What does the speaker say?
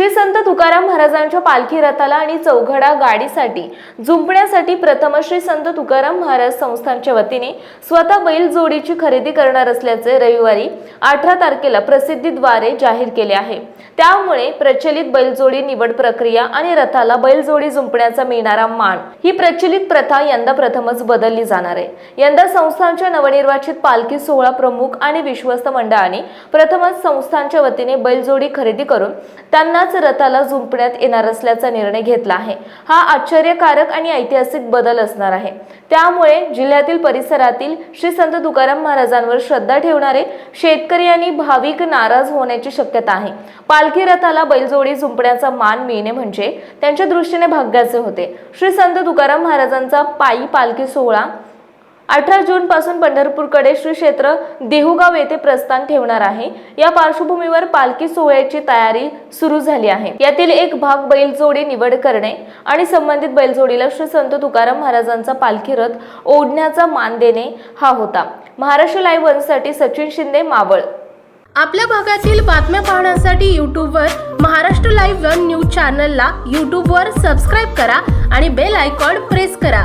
श्री संत तुकाराम महाराजांच्या पालखी रथाला आणि चौघडा गाडीसाठी जुंपण्यासाठी प्रथम श्री संत तुकाराम महाराज संस्थानच्या वतीने स्वतः बैल जोडीची खरेदी करणार असल्याचे रविवारी अठरा तारखेला प्रसिद्धीद्वारे जाहीर केले आहे. त्यामुळे प्रचलित बैलजोडी निवड प्रक्रिया आणि रथाला बैलजोडी जुंपण्याचा मिळणारा मान ही प्रचलित प्रथा यंदा प्रथमच बदलली जाणार आहे. यंदा संस्थानच्या नवनिर्वाचित पालखी सोहळा प्रमुख आणि विश्वस्त मंडळाने प्रथमच संस्थानच्या वतीने बैलजोडी खरेदी करून त्याच रथाला जुंपण्यात येणार असल्याचा निर्णय घेतला आहे. हा आश्चर्यकारक आणि ऐतिहासिक बदल असणार आहे. त्यामुळे जिल्ह्यातील परिसरातील श्री संत तुकाराम महाराजांवर श्रद्धा ठेवणारे शेतकरी आणि भाविक नाराज होण्याची शक्यता आहे. पालखी रथाला बैलजोडी जुंपण्याचा मान मिळणे म्हणजे त्यांच्या दृष्टीने भाग्याचे होते. श्री संत तुकाराम महाराजांचा पायी पालखी सोहळा अठरा जून पासून पंढरपूरकडे श्री क्षेत्र देहुगाव येथे प्रस्थान ठेवणार आहे. या पार्श्वभूमीवर पालखी सोहळ्याची तयारी सुरू झाली आहे. यातील एक भाग बैलजोडी निवड करणे आणि संबंधित बैलजोडीला श्री संत तुकाराम महाराजांचा पालखी रथ ओढण्याचा मान देणे हा होता. महाराष्ट्र लाईव्ह वनसाठी सचिन शिंदे मावळ. आपल्या भागातील बातम्या पाहण्यासाठी यूट्यूबवर महाराष्ट्र लाईव्ह वन न्यूज चॅनलला यूट्यूबवर सबस्क्राईब करा आणि बेल आयकॉन प्रेस करा.